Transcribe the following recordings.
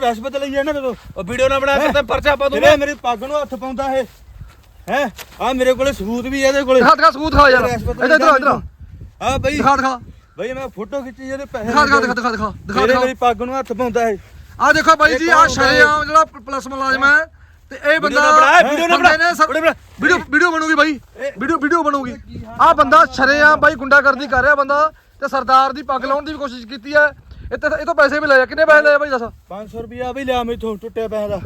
ਰਿਸ਼ਵਤ ਲਈ ਹੈ ਨਾ ਮੇਰੇ ਤੋਂ ਉਹ ਵੀਡੀਓ ਨਾ ਬਣਾ ਕੇ ਤੇ ਪਰਚਾ ਪਾ ਦੂੰਗਾ। ਮੇਰੇ ਮੇਰੀ ਪੱਗ ਨੂੰ ਹੱਥ ਪਾਉਂਦਾ ਇਹ। ਹੈ? ਆ ਮੇਰੇ ਕੋਲੇ ਸਬੂਤ ਵੀ ਇਹਦੇ ਕੋਲੇ। ਦਿਖਾ ਦਿਖਾ ਸਬੂਤ ਦਿਖਾ ਯਾਰ। ਇੱਧਰ ਇੱਧਰ ਇੱਧਰ। ਆ ਬਈ। ਦਿਖਾ ਦਿਖਾ। ਬਈ ਮੈਂ ਫੋਟੋ ਖਿੱਚੀ ਇਹਦੇ ਪੈਸੇ ਦਿਖਾ ਦਿਖਾ ਦਿਖਾ ਦਿਖਾ ਦਿਖਾ ਦਿਖਾ। ਮੇਰੇ ਪੱਗ ਨੂੰ ਹੱਥ ਪਾਉਂਦਾ ਇਹ। ਆ ਦੇਖੋ ਬਾਈ ਜੀ ਆ ਸ਼ਰੇਆਮ ਜਿਹੜਾ ਪਲੱਸ ਮੁਲਾਜ਼ਮ ਹੈ? ਤੇ ਇਹ ਬੰਦਾ ਵੀਡੀਓ ਨਾ ਬੰਦੇ ਬਣਾ, ਨੇ ਸਰ- ਵੀਡੀਓ ਬਣਾ। ਵੀਡੀਓ ਵੀਡੀਓ ਬਣੂਗੀ ਬਾਈ। ਵੀਡੀਓ ਵੀਡੀਓ ਬਣੂਗੀ। ਆ? ਬੰਦਾ ਸ਼ਰੇਆਮ ਬਾਈ ਗੁੰਡਾਗਰਦੀ ਕਰ ਰਿਹਾ ਬੰਦਾ ਤੇ ਸਰਦਾਰ ਦੀ ਪੱਗ ਲਾਉਣ ਦੀ ਵੀ ਕੋਸ਼ਿਸ਼ ਕੀਤੀ ਹੈ। ਇਹ ਤੇ ਇਹ ਤੋਂ ਪੈਸੇ ਵੀ ਲਏ ਆ। ਕਿੰਨੇ ਪੈਸੇ ਲਏ ਆ ਬਾਈ ਦੱਸ? 500 ਰੁਪਿਆ ਵੀ ਲਿਆ ਮੈਥੋਂ ਟੁੱਟਿਆ ਪੈਸੇ ਦਾ।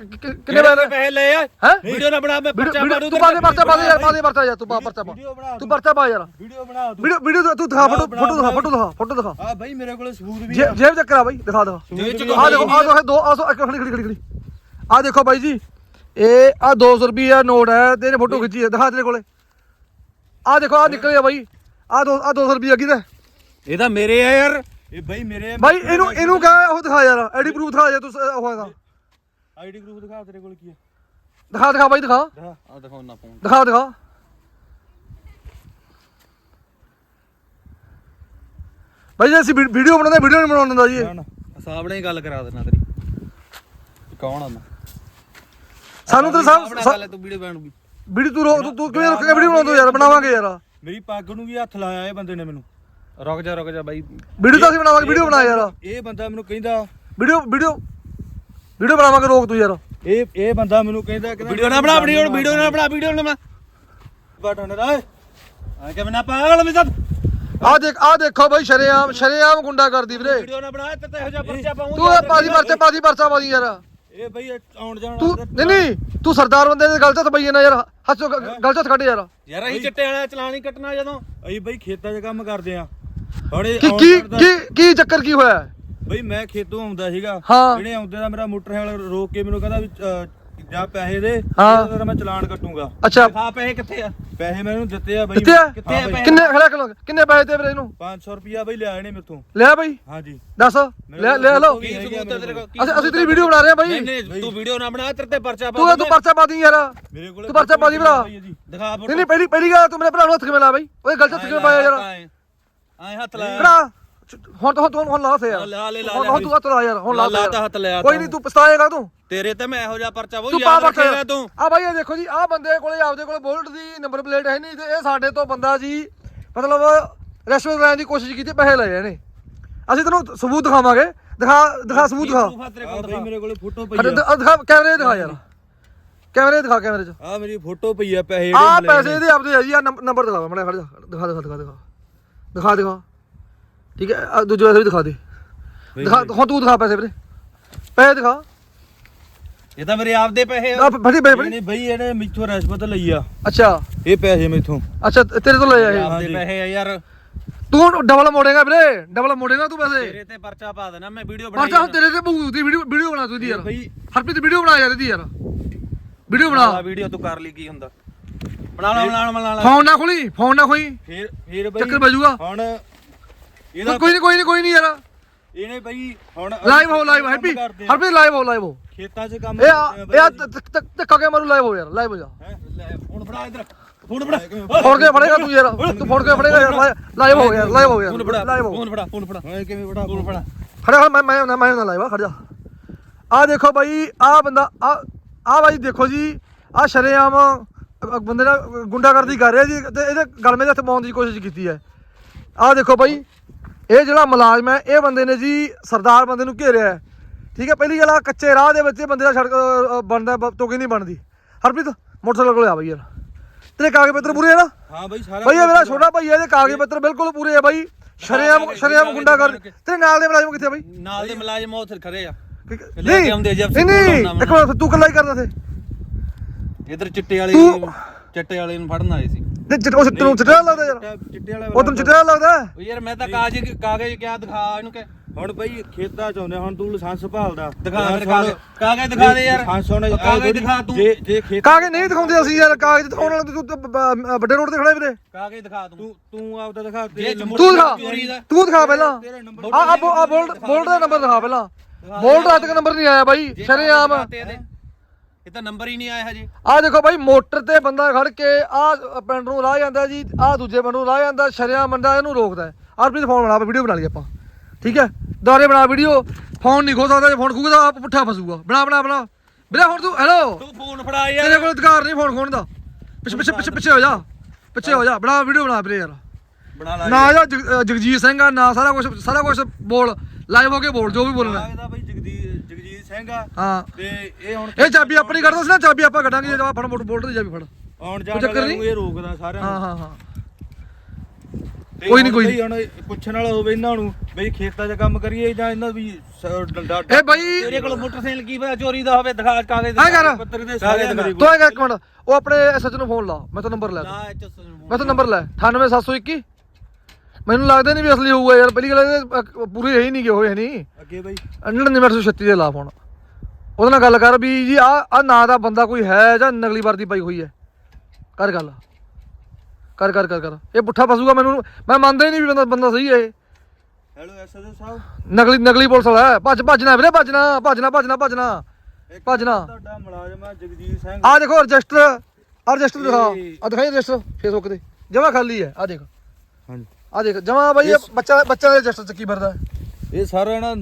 ਕਿ- ਕਿ- ਕਿੰਨੇ ਪੈਸੇ ਲਏ ਪੈਸੇ ਲਏ ਆ ਹੈ? ਵੀਡੀਓ ਨਾ ਬਣਾ ਮੈਂ ਪਰਚਾ ਪਾ ਦੂੰ ਤੂੰ ਪਾ ਦੇ ਪਰਚਾ ਪਾ ਦੇ ਯਾਰ ਪਾ ਦੇ ਪਰਚਾ ਯਾਰ ਤੂੰ ਪਾ ਪਰਚਾ ਪਾ। ਵੀਡੀਓ ਬਣਾ ਤੂੰ ਪਰਚਾ ਪਾ ਯਾਰ। ਵੀਡੀਓ ਬਣਾ ਵੀਡੀਓ ਵੀਡੀਓ ਤੂੰ ਦਿਖਾ ਫੋਟੋ ਫੋਟੋ ਦਿਖਾ। ਫੋਟੋ ਦਿਖਾ ਫੋਟੋ ਦਿਖਾ। ਆ ਬਈ ਮੇਰੇ ਕੋਲੇ ਸਬੂਤ ਵੀ ਜੇ- ਆ। ਜੇਬ ਚੱਕਰ ਆ ਬਾਈ ਦਿਖਾ ਦਿਖਾ। ਚ ਆ ਦੇਖੋ ਆ ਦੇਖੋ ਦੋ ਆ ਸੌ ਖੜੀ ਖੜੀ ਖੜੀ ਖੜੀ। ਆ ਦੇਖੋ ਬਾਈ ਜੀ ਇਹ ਆ 200 ਰੁਪਏ ਨੋਟ ਹੈ ਤੇ ਇਹਨੇ ਫੋਟੋ ਖਿੱਚੀ ਹੈ ਦਿਖਾ ਤੇਰੇ ਕੋਲੇ। ਆ ਦੇਖੋ ਆ ਨਿਕਲਿਆ ਬਾਈ। ਆ ਦੋ ਆ 200 ਰੁਪਏ ਕਿਹਦਾ? ਹੈ? ਇਹ ਤਾਂ ਮੇਰੇ ਆ ਯਾਰ। ਇਹ ਬਈ ਮੇਰੇ ਬਾਈ ਇਹਨੂੰ ਇਹਨੂੰ ਕਹ ਉਹ ਦਿਖਾ ਯਾਰ ਆਈਡੀ ਪ੍ਰੂਫ ਦਿਖਾ ਜਾ ਤੂੰ ਉਹ ਹੈਗਾ। ਆਈਡੀ ਪ੍ਰੂਫ ਦਿਖਾ ਤੇਰੇ ਕੋਲ ਕੀ ਹੈ ਦਿਖਾ ਦਿਖਾ ਬਾਈ ਦਿਖਾ। ਦਿਖਾ। ਆ ਦਿਖਾਉ ਨਾ ਫੋਨ ਦਿਖਾ ਦਿਖਾ। ਬਾਈ ਜੀ ਅਸੀਂ ਵੀਡੀਓ ਬਣਾਉਂਦੇ ਵੀਡੀਓ ਨਹੀਂ ਬਣਾਉਣ ਦਿੰਦਾ ਜੀ। ਹਿਸਾਬ ਨਾਲ ਹੀ ਗੱਲ ਕਰਾ ਦੇਣਾ ਤੇਰੀ। ਕੌਣ ਆ ਮੈਂ? ਸਾਨੂੰ ਤੇ ਹੈ, ਤੂੰ ਵੀਡੀਓ ਬਣੂਗੀ। ਵੀਡੀਓ ਤੂੰ ਤੂੰ- ਕਿਵੇਂ ਰੁਕ ਵੀਡੀਓ ਬਣਾਉਂਦਾ ਯਾਰ ਬਣਾਵਾਂਗੇ ਯਾਰ। ਮੇਰੀ ਪੱਗ ਨੂੰ ਵੀ ਹੱਥ ਲਾਇਆ ਇਹ ਬੰਦੇ ਨੇ ਮੈਨੂੰ। ਰੁਕ ਜਾ ਰੁਕ ਜਾ ਬਾਈ। ਵੀਡੀਓ ਤਾਂ ਅਸੀਂ ਬਣਾਵਾਂਗੇ ਵੀਡੀਓ ਬਣਾ ਯਾਰ। ਇਹ ਬੰਦਾ ਮੈਨੂੰ ਕਹਿੰਦਾ ਵੀਡੀਓ ਵੀਡੀਓ ਵੀਡੀਓ ਬਣਾਵਾਂਗੇ ਰੋਕ ਤੂੰ ਯਾਰ। ਇਹ ਇਹ ਬੰਦਾ ਮੈਨੂੰ ਕਹਿੰਦਾ ਕਹਿੰਦਾ ਵੀਡੀਓ ਨਾ ਬਣਾ ਹੁਣ ਵੀਡੀਓ ਨਾ ਬਣਾ ਵੀਡੀਓ ਨਾ ਬਣਾ। ਬਟਨ ਦਾ ਆ ਕਿ ਮੈਂ ਪਾਗਲ ਮੈਂ ਸਭ। ਆ ਦੇਖ ਆ ਦੇਖੋ ਬਾਈ ਸ਼ਰੇਆਮ ਸ਼ਰੇਆਮ ਗੁੰਡਾ ਕਰਦੀ ਵੀਰੇ। ਵੀਡੀਓ ਨਾ ਬਣਾ ਤੇ ਇਹੋ ਜਿਹਾ ਪਰਚਾ ਪਾਉਂਗਾ ਤੂੰ ਇਹ ਪਾਦੀ ਪਰਚੇ ਪਾਦੀ ਪਰਚਾ ਪਾਦੀ ਯਾਰ। ਇਹ ਬਈ ਆਉਣ ਜਾਣ ਤੂੰ ਨਹੀਂ ਨਹੀਂ ਤੂੰ ਸਰਦਾਰ ਬੰਦੇ ਦੇ ਗਲਤ ਬਈ ਨਾ ਯਾਰ। ਹੱਸੋ ਗਲਤ ਕੱਢ ਯਾਰ। ਯਾਰ ਅਸੀਂ ਚਿੱਟੇ ਵਾਲਾ ਚਲਾਨ ਹੀ ਕੱਟਣਾ ਜਦੋਂ। ਅਸੀਂ ਬਈ ਖੇਤਾਂ 'ਚ ਕੰਮ ਕਰਦੇ ਆ ਹੁਣ ਇਹ ਕੀ ਆਉਣ ਕੀ ਜਾਣ ਦਾ- ਕੀ ਕੀ ਚੱਕਰ ਕੀ ਹੋਇਆ? ਬਈ ਮੈਂ ਖੇਤੋਂ ਆਉਂਦਾ ਸੀਗਾ। ਹਾਂ। ਜਿਹੜੇ ਆਉਂਦੇ ਦਾ ਮੇਰਾ ਮੋਟਰਸਾਈਕਲ ਰੋਕ ਕੇ ਮੈਨੂੰ ਕਹਿੰਦਾ ਵੀ ਅਹ, ਜਾ ਪੈਸੇ ਦੇ ਹਾਂ। ਤੇਰਾ ਮੈਂ ਚਲਾਨ ਕੱਟੂਗਾ। ਅੱਛਾ। ਖਾ ਪੈਸੇ ਕਿੱਥੇ ਆ? ਪੈਸੇ ਮੈਨੂੰ ਦਿੱਤੇ ਆ ਬਈ। ਕਿੱਥੇ ਆ? ਕਿੱਥੇ ਆ ਹਾਂ ਬਈ, ਪੈਸੇ? ਕਿੰਨੇ ਖੜਾ ਕਿਲੋ ਕਿੰਨੇ ਪੈਸੇ ਤੇ ਵੀਰੇ ਇਹਨੂੰ? 500 ਰੁਪਿਆ ਬਈ ਲਿਆ ਇਹਨੇ ਮੇਥੋਂ ਲਿਆ ਬਾਈ? ਹਾਂਜੀ। ਦੱਸ। ਲੈ ਲੈ ਲਓ। ਕੀ ਸਬੂਤ ਹੈ ਤੇਰੇ ਕੋਲ? ਕੀ ਅਸੀਂ ਅਸੀਂ ਤੇਰੀ ਵੀਡੀਓ ਬਣਾ ਰਹੇ ਆ ਬਾਈ। ਨਹੀਂ ਨਹੀਂ ਤੂੰ ਵੀਡੀਓ ਨਾ ਬਣਾ ਤੇਰੇ ਤੇ ਪਰਚਾ ਪਾ ਤੂੰ। ਪਰਚਾ ਪਾ ਦੀ ਯਾਰ। ਮੇਰੇ ਕੋਲ ਤੂੰ ਪਰਚਾ ਪਾ ਦੀ ਭਰਾ। ਦਿਖਾ ਨਹੀਂ ਨਹੀਂ ਪਹਿਲੀ ਪਹਿਲੀ ਗੱਲ ਤੂੰ ਮੇਰੇ ਭਰਾ ਨੂੰ ਹੱਥ ਕਿਵੇਂ ਲਾ ਬਾਈ? ਓਏ ਗਲਤ ਹੱਥ ਕਿਵੇਂ ਪਾਇਆ ਯਾਰ? ਆਏ ਹੱਥ ਲਾਇਆ ਭਰਾ ਹੁਣ ਹੁਣ ਤੂੰ ਹੁਣ ਲਾ ਸੇ ਯਾਰ। ਲਾ ਲੈ ਲਾ ਹੁਣ ਲੈ ਹੁਣ ਤੂੰ ਹੱਥ ਲਾ ਯਾਰ ਹੁਣ ਲਾ ਲਾ ਤਾ ਤਾ ਹੱਥ ਲਿਆ ਕੋਈ ਨਹੀਂ ਤੂੰ ਪਛਤਾਏਗਾ ਤੂੰ। ਤੇਰੇ ਤੇ ਮੈਂ ਇਹੋ ਜਿਹਾ ਪਰਚਾ ਉਹ ਤੂੰ ਪਾ ਯਾਦ ਰੱਖੇਗਾ ਤੂੰ। ਆ ਬਾਈ ਇਹ ਦੇਖੋ ਜੀ ਆ ਬੰਦੇ ਕੋਲੇ ਆਪਦੇ ਕੋਲੇ ਬੋਲਟ ਦੀ ਨੰਬਰ ਪਲੇਟ ਹੈ ਨਹੀਂ ਤੇ ਇਹ ਸਾਡੇ ਤੋਂ ਬੰਦਾ ਜੀ ਮਤਲਬ ਰੈਸਟੋਰੈਂਟ ਲੈਣ ਦੀ ਕੋਸ਼ਿਸ਼ ਕੀਤੀ ਪੈਸੇ ਲਏ ਇਹਨੇ। ਅਸੀਂ ਤੈਨੂੰ ਸਬੂਤ ਦਿਖਾਵਾਂਗੇ। ਦਿਖਾ ਦਿਖਾ ਸਬੂਤ ਦਿਖਾ। ਤੂੰ ਤੇਰੇ ਆ ਕੋਲ ਬਈ ਦਿਖਾ। ਮੇਰੇ ਕੋਲ ਫੋਟੋ ਪਈ ਅਰੇ ਆ। ਦ- ਦਿਖਾ ਕੈਮਰੇ ਦਿਖਾ ਯਾਰ। ਕੈਮਰੇ ਦਿਖਾ ਕੈਮਰੇ 'ਚ। ਆ ਮੇਰੀ ਫੋਟੋ ਪਈ ਆ ਪੈਸੇ ਆ ਪੈਸੇ। ਇਹਦੇ ਆਪਦੇ ਆ ਜੀ ਆ ਨੰਬਰ ਦਿਖਾ ਮੜਾ ਖੜ ਜਾ ਦਿਖਾ ਦਿਖਾ ਦਿਖਾ ਦਿਖਾ ਦਿਖਾ ਦਿਖਾ ਠੀਕ ਹੈ ਆਹ ਦੂਜੇ ਪਾਸੇ ਵੀ ਦਿਖਾ ਦੇ। ਦਿਖਾ ਹੁਣ ਤੂੰ ਦਿਖਾ ਪੈਸੇ ਵੀਰੇ। ਪੈਸੇ ਦਿਖਾ। ਇਹ ਤਾਂ ਮੇਰੇ ਆਪਦੇ ਪੈਸੇ ਆ। ਆ ਫੜੀ ਇਹਨੇ ਬਈ ਇਹਨੇ ਮਿੱਥੋਂ ਰਿਸ਼ਵਤ ਲਈ ਆ। ਅੱਛਾ। ਇਹ ਪੈਸੇ ਮੈਥੋਂ। ਅੱਛਾ ਤੇਰੇ ਤੋਂ ਲਏ ਆ ਇਹ। ਆਪਦੇ ਹਾਂਜੀ। ਪੈਸੇ ਆ ਯਾਰ। ਤੂੰ ਡਬਲ ਮੋੜੇਗਾ ਵੀਰੇ। ਡਬਲ ਮੋੜੇਗਾ ਤੂੰ ਪੈਸੇ। ਤੇਰੇ ਤੇ ਪਰਚਾ ਪਾ ਦੇਣਾ ਮੈਂ ਵੀਡੀਓ ਬਣਾਈ ਪਰਚਾ ਹੁਣ ਤੇਰੇ ਤੇ ਦੀ ਵੀਡੀਓ ਵੀਡੀਓ ਬਣਾ ਤੂੰ ਦੀ ਯਾਰ। ਬਈ ਹਰਪ੍ਰੀਤ ਵੀਡੀਓ ਬਣਾ ਯਾਰ ਇਹਦੀ ਯਾਰ। ਵੀਡੀਓ ਬਣਾ। ਵੀਡੀਓ ਤੂੰ ਕਰ ਲਈ ਕੀ ਹੁੰਦਾ? ਬਣਾ ਲਾ ਬਣਾ ਲਾ ਬਣਾ ਲਾ। ਫੋਨ ਨਾ ਖੋਲੀ ਫੋਨ ਨਾ ਖੋਈ। ਫੇਰ ਫੇਰ ਬਈ ਚੱਕਰ ਵੱਜੂਗਾ। ਹੁਣ ਇਹਦਾ ਕੋਈ ਨਹੀਂ ਕੋਈ ਨਹੀਂ ਕੋਈ ਨਹੀਂ ਯਾਰ। ਇਹਨੇ ਬਈ ਹੁਣ ਲਾਈਵ ਹੋ ਲਾਈਵ ਹੈਪੀ। ਹਰਪ੍ਰੀਤ ਲਾਈਵ ਹੋ ਲਾਈਵ ਹੋ। ਖੇਤਾਂ 'ਚ ਕੰਮ ਇਹ ਇਹ ਧੱਕਾ ਕੇ ਮਾਰੂ? ਲਾਈਵ ਹੋ ਯਾਰ ਲਾਈਵ ਹੋ ਜਾ। ਫੋਨ ਫੜਾ ਇਧਰ। ਫੋਨ ਫੜਾ। ਫੋੜ ਕੇ ਫੜੇਗਾ ਤੂੰ ਯਾਰ? ਤੂੰ ਫੋੜ ਕੇ ਫੜੇਗਾ ਯਾਰ? ਲਾਈਵ ਹੋ ਗਿਆ ਲਾਈਵ ਹੋ ਗਿਆ। ਫੋਨ ਫੜਾ ਲਾਈਵ ਹੋ ਫੋਨ ਫੜਾ ਫੋਨ ਫੜਾ। ਹਾਂ, ਕਿਵੇਂ ਬੜਾ ਫੋਨ ਫੜਾ। ਖੜਾ ਹੋ, ਮੈਂ ਮੈਂ ਮੈਂ ਲਾਈਵ ਆ ਖੜ ਜਾ। ਆ ਦੇਖੋ ਬਾਈ ਆ ਬੰਦਾ ਆ ਆ ਬਾਈ ਦੇਖੋ ਜੀ ਆ ਸ਼ਰੇਆਮ ਬੰਦੇ ਨਾਲ ਗੁੰਡਾਗਰਦੀ ਕਰ ਰਿਹਾ ਜੀ ਤੇ ਇਹਦੇ ਗਲਮੇ ਦੇ ਹੱਥ ਪਾਉਣ ਦੀ ਕੋਸ਼ਿਸ਼ ਕੀਤੀ ਹੈ। ਆ ਦੇਖੋ ਬਾਈ ਇਹ ਜਿਹੜਾ ਮੁਲਾਜ਼ਮ ਹੈ ਇਹ ਬੰਦੇ ਨੇ ਜੀ ਸਰਦਾਰ ਬੰਦੇ ਨੂੰ ਘੇਰਿਆ ਹੈ। ਠੀਕ ਹੈ ਪਹਿਲੀ ਗੱਲ ਆ ਕੱਚੇ ਰਾਹ ਦੇ ਵਿੱਚ ਬੰਦੇ ਦਾ ਸੜਕ ਬਣਦਾ ਤੋਕੀ ਨਹੀਂ ਬਣਦੀ। ਹਰਪ੍ਰੀਤ ਮੋਟਰਸਾਈਕਲ ਕੋਲੇ ਆ ਬਾਈ ਯਾਰ। ਤੇਰੇ ਕਾਗਜ਼ ਪੱਤਰ ਪੂਰੇ ਹੈ ਨਾ? ਹਾਂ ਬਈ ਸਾਰਾ ਬਾਈ ਇਹ ਮੇਰਾ ਛੋਟਾ ਭਾਈ ਹੈ ਇਹਦੇ ਕਾਗਜ਼ ਪੱਤਰ ਬਿਲਕੁਲ ਪੂਰੇ ਹੈ ਬਾਈ। ਸ਼ਰੇਆਮ ਸ਼ਰੇਆਮ ਗੁੰਡਾ ਕਰ ਤੇਰੇ ਨਾਲ ਦੇ ਮੁਲਾਜ਼ਮ ਕਿੱਥੇ ਬਾਈ? ਨਾਲ ਦੇ ਮੁਲਾਜ਼ਮ ਉੱਥੇ ਖੜੇ ਆ। ਨਹੀਂ ਨਹੀਂ ਇੱਕ ਤੂੰ ਕੱਲਾ ਹੀ ਕਰਦਾ ਸੀ ਇਧਰ ਚਿੱਟੇ ਵਾਲੇ ਤੂੰ- ਚਿੱਟੇ ਵਾਲੇ ਨੂੰ ਫੜਨ ਆਏ ਸੀ। ਨਹੀਂ ਚਿੱਟ- ਉਹ ਤੈਨੂੰ ਚਿੱਟਾ ਲੱਗਦਾ ਯਾਰ। ਚਿੱਟਾ- ਵਾਲਾ ਉਹ ਤੈਨੂੰ ਚਿੱਟਾ ਲੱਗਦਾ? ਉਹ ਯਾਰ ਮੈਂ ਤਾਂ ਕਾਗਜ਼ ਕਾਗਜ਼ ਕਿਆ ਦਿਖਾ ਇਹਨੂੰ ਕਿ ਹੁਣ ਬਈ ਖੇਤਾਂ 'ਚ ਆਉਂਦੇ ਹੁਣ ਤੂੰ ਲਾਇਸੈਂਸ ਭਾਲਦਾ। ਦਿਖਾ ਦਿਖਾ ਦੇ। ਕਾਗਜ਼ ਦਿਖਾ ਦੇ ਯਾਰ। ਲਾਇਸੈਂਸ ਹੁਣ ਉਹ ਕਾਗਜ਼ ਦਿਖਾ ਤੂੰ। ਜੇ ਜੇ ਖੇਤ ਕਾਗਜ਼ ਨਹੀਂ ਦਿਖਾਉਂਦੇ ਅਸੀਂ ਯਾਰ ਕਾਗਜ਼ ਦਿਖਾਉਣ ਵਾਲੇ ਤੂੰ ਤਾਂ ਬ- ਬ- ਵੱਡੇ ਰੋਡ ਤੇ ਖੜਾ ਵੀਰੇ। ਕਾਗਜ਼ ਦਿਖਾ ਤੂੰ। ਤੂੰ ਤੂੰ ਆਪਦਾ ਦਿਖਾ ਜੇ ਤੂੰ ਦਿਖਾ ਚੋਰੀ ਦਾ। ਤੂੰ ਦਿਖਾ ਪਹਿਲਾਂ। ਤੇਰਾ ਨੰਬਰ ਆ ਆ ਬੋ- ਆ ਬੋਲਡ ਬੋਲਡ ਦਾ ਨੰਬਰ ਦਿਖਾ ਪਹਿਲਾਂ। ਬੋਲਡ ਦਾ ਤੱਕ ਨੰਬਰ ਨਹੀਂ ਆਇਆ ਬਾਈ। ਸ਼ਰੇਆਮ। ਕਾਗਜ਼ ਦਿਖਾਤੇ ਇਹਦੇ, ਇਹ ਤਾਂ ਨੰਬਰ ਹੀ ਨਹੀਂ ਆਇਆ ਹਜੇ। ਆ ਦੇਖੋ ਬਾਈ ਮੋਟਰ ਤੇ ਬੰਦਾ ਖੜ ਕੇ ਆ ਪਿੰਡ ਨੂੰ ਰਾਹ ਜਾਂਦਾ ਜੀ ਆ ਦੂਜੇ ਪਿੰਡ ਨੂੰ ਰਾਹ ਜਾਂਦਾ ਸ਼ਰਿਆ ਬੰਦਾ ਇਹਨੂੰ ਰੋਕਦਾ ਹੈ। ਆਰਪੀ ਫੋਨ ਬਣਾ ਵੀਡੀਓ ਬਣਾ ਲਈ ਆਪਾਂ। ਠੀਕ ਹੈ? ਦੁਆਰੇ ਬਣਾ ਵੀਡੀਓ ਫੋਨ ਨਹੀਂ ਖੋ ਸਕਦਾ ਜੇ ਫੋਨ ਖੂਗਾ ਆਪ ਪੁੱਠਾ ਫਸੂਗਾ। ਬਣਾ ਬਣਾ ਬਣਾ। ਵੀਰੇ ਹੁਣ ਤੂੰ ਹੈਲੋ ਤੂੰ ਫੋਨ ਫੜਾ ਤੇਰੇ ਯਾਰ ਕੋਲ ਅਧਿਕਾਰ ਨਹੀਂ ਫੋਨ ਖੋਣ ਦਾ। ਪਿੱਛੇ ਪਿੱਛੇ ਪਿੱਛੇ ਪਿੱਛੇ ਹੋ ਜਾ। ਪਿੱਛੇ ਹੋ ਜਾ। ਬਣਾ ਵੀਡੀਓ ਬਣਾ ਵੀਰੇ ਯਾਰ। ਬਣਾ ਲਾ ਨਾ ਜਗਜੀਤ ਸਿੰਘ ਆ ਨਾ ਸਾਰਾ ਕੁਝ ਸਾਰਾ ਕੁਝ ਬੋਲ। ਲਾਈਵ ਹੋ ਕੇ ਬੋਲ ਜੋ ਵੀ ਬੋਲਣਾ ਇਹਦਾ ਬਈ ਜਗਦੀਪ ਜਗਜੀਤ ਸਿੰਘ ਆ। ਹਾਂ। ਤੇ ਇਹ ਹੁਣ ਇਹ ਚਾਬੀ ਆਪਣੀ ਕੱਢਦਾ ਸੀ ਨਾ ਚਾਬੀ ਆਪਾਂ ਕੱਢਾਂਗੇ ਜੇ ਫੜ ਮੋਟ ਬੋਲਟ ਦੀ ਚਾਬੀ ਫੜ। ਆਉਣ ਜਾਣ ਚੱਕਰ ਵਾਲਿਆਂ। ਨੂੰ ਇਹ ਰੋਕਦਾ ਸਾਰਿਆਂ ਹਾਂ ਨੂੰ। ਹਾਂ ਹਾਂ ਤੇ ਕੋਈ ਨੀ, ਕੋਈ ਬਈ ਹੁਣ ਪੁੱਛਣ ਵਾਲਾ ਹੋਵੇ ਇਹਨਾਂ ਨੂੰ ਬਈ ਖੇਤਾਂ 'ਚ ਕੰਮ ਕਰੀਏ ਜਾਂ ਇਹਨਾਂ ਵੀ ਸ- ਡੰਡਾ ਇਹ ਬਾਈ ਤੇਰੇ ਕੋਲ ਮੋਟਰਸਾਈਕਲ ਕੀ ਪਤਾ ਚੋਰੀ ਦਾ ਹੋਵੇ ਦਿਖਾ ਕਾਗਜ਼ ਕਰ। ਪੱਤਰ ਦੇ ਸਾਰੇ ਮੇਰੇ ਤੂੰ ਐਂ ਕਰ ਇੱਕ ਮਿੰਟ ਉਹ ਆਪਣੇ ਐਸਐਚ ਨੂੰ ਫੋਨ ਲਾ ਮੈਂ ਤਾਂ ਨੰਬਰ ਲੈ ਤਾ। ਨਾ ਐਚ ਮੈਂ ਤਾਂ ਨੰਬਰ ਲੈ 98721 ਮੈਨੂੰ ਲੱਗਦਾ ਨਹੀਂ ਵੀ ਅਸਲੀ ਹੋਊਗਾ ਯਾਰ ਪਹਿਲੀ ਗੱਲ ਇਹ ਪੂਰੇ ਹੈ ਹੀ ਨਹੀਂ ਗਏ ਹੋਏ ਨਹੀਂ ਅੱਗੇ ਬਈ। 9936 ਦੇ ਲਾ ਫੋਨ ਉਹਦੇ ਨਾਲ ਗੱਲ ਕਰ ਵੀ ਜੀ ਆ ਆ ਨਾਂ ਦਾ ਬੰਦਾ ਕੋਈ ਹੈ ਜਾਂ ਨਕਲੀ ਵਰਦੀ ਪਾਈ ਹੋਈ ਹੈ। ਕਰ ਗੱਲ। ਕਰ ਕਰ ਕਰ ਕਰ। ਇਹ ਪੁੱਠਾ ਫਸੂਗਾ ਮੈਨੂੰ। ਮੈਂ ਮੰਨਦਾ ਹੀ ਨਹੀਂ ਵੀ ਬੰਦਾ ਬੰਦਾ ਸਹੀ ਹੈ ਇਹ। ਹੈਲੋ ਐਸਐਸਓ ਸਾਹਿਬ। ਨਕਲੀ ਨਕਲੀ ਪੁਲਿਸ ਵਾਲਾ ਹੈ। ਭੱਜ ਭੱਜਣਾ ਵੀਰੇ ਭੱਜਣਾ ਭੱਜਣਾ ਭੱਜਣਾ ਭੱਜਣਾ। ਇੱਕ ਭੱਜਣਾ। ਤੁਹਾਡਾ ਮੁਲਾਜ਼ਮ ਆ ਜਗਜੀਤ ਸਿੰਘ। ਆ ਦੇਖੋ ਰਜਿਸਟਰ। ਆ ਰਜਿਸਟਰ ਦਿਖਾ। ਇਹ- ਆ ਦਿਖਾਈ ਰਜਿਸਟਰ ਫੇਸਬੁੱਕ ਤੇ। ਜਮਾ ਖਾਲੀ ਹੈ। ਆ ਦੇਖ। ਹਾਂਜੀ। ਆ ਦੇਖ। ਜਮਾ ਬਾਈ ਇਹ ਬੱਚਾ ਬੱਚਾ ਦੇ ਰਜਿਸਟਰ ਚ ਕੀ ਫਿਰਦਾ ਹੈ? ਇਹ ਸਾਰਾ ਨਾ